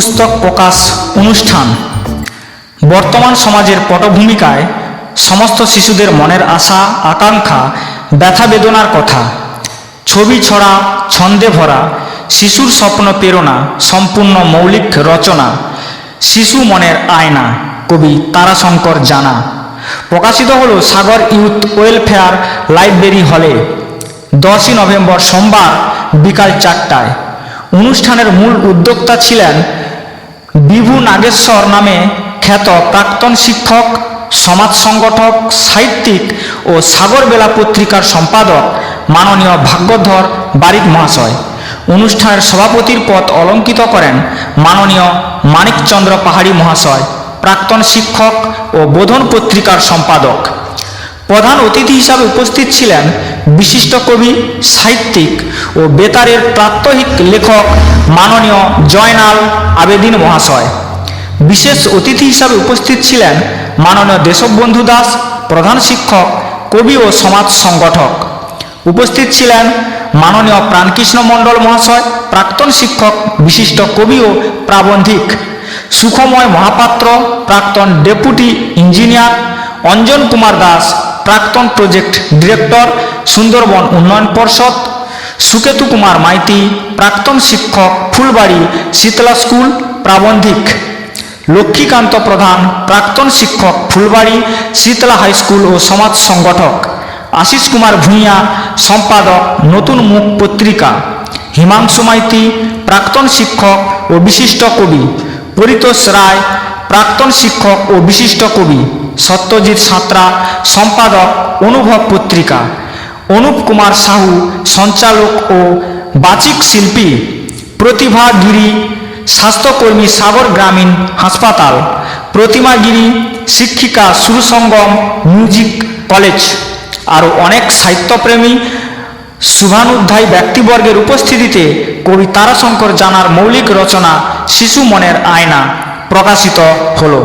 পুস্তক প্রকাশ অনুষ্ঠান। বর্তমান সমাজের পটভূমিকায় সমস্ত শিশুদের মনের আশা, আকাঙ্ক্ষা, ব্যথা বেদনার কথা। ছবি ছড়া, ছন্দে ভরা, শিশুর স্বপ্ন প্রেরণা, সম্পূর্ণ মৌলিক রচনা, শিশু মনের আয়না, কবি তারাশঙ্কর জানা। প্রকাশিত হলো সাগর ইউথ ওয়েলফেয়ার লাইব্রেরি হলে, দশই নভেম্বর সোমবার বিকাল চারটায়। অনুষ্ঠানের মূল উদ্যোক্তা ছিলেন বিভু নাগেশ্বর নামে খ্যাত প্রাক্তন শিক্ষক, সমাজ সংগঠক, সাহিত্যিক ও সাগরবেলা পত্রিকার সম্পাদক, মাননীয় ভাগ্যধর বারিক মহাশয়। অনুষ্ঠানের সভাপতির পদ অলঙ্কিত করেন মাননীয় মানিকচন্দ্র পাহাড়ি মহাশয়, প্রাক্তন শিক্ষক ও বোধন পত্রিকার সম্পাদক। প্রধান অতিথি হিসাবে উপস্থিত ছিলেন বিশিষ্ট কবি, সাহিত্যিক ও বেতারের প্রাত্যহিক লেখক মাননীয় জয়নাল আবেদিন মহাশয়। বিশেষ অতিথি হিসাবে উপস্থিত ছিলেন মাননীয় দেশবন্ধু দাস, প্রধান শিক্ষক, কবি ও সমাজ সংগঠক। উপস্থিত ছিলেন মাননীয় প্রাণকৃষ্ণ মণ্ডল মহাশয়, প্রাক্তন শিক্ষক, বিশিষ্ট কবি ও প্রাবন্ধিক, সুখময় মহাপাত্র, প্রাক্তন ডেপুটি ইঞ্জিনিয়ার, অঞ্জন কুমার দাস, প্রাক্তন প্রজেক্ট ডিরেক্টর, সুন্দরবন উন্নয়ন পর্ষদ সুকেতু কুমার মাইতি, প্রাক্তন শিক্ষক ফুলবাড়ি শীতলা স্কুল প্রাবন্ধিক। লক্ষ্মীকান্ত প্রধান, প্রাক্তন শিক্ষক ফুলবাড়ি শীতলা হাই স্কুল ও সমাজ সংগঠক। আশিস কুমার ভূঁইয়া, সম্পাদক নতুন মুখ পত্রিকা। হিমাংশু মাইতি, প্রাক্তন শিক্ষক ও বিশিষ্ট কবি। পরিতোষ রায়, প্রাক্তন শিক্ষক ও বিশিষ্ট কবি। সত্যজিৎ সাঁতরা, সম্পাদক অনুভব পত্রিকা। অনুপ কুমার সাহু, সঞ্চালক ও বাচিক শিল্পী প্রতিভা গিরি স্বাস্থ্যকর্মী সাগর গ্রামীণ হাসপাতাল প্রতিমা গিরি শিক্ষিকা সুরসঙ্গম মিউজিক কলেজ আরও অনেক সাহিত্যপ্রেমী শুভানুধ্যায়ী ব্যক্তিবর্গের উপস্থিতিতে কবি তারাশঙ্কর জানার মৌলিক রচনা শিশু মনের আয়না প্রকাশিত হলো।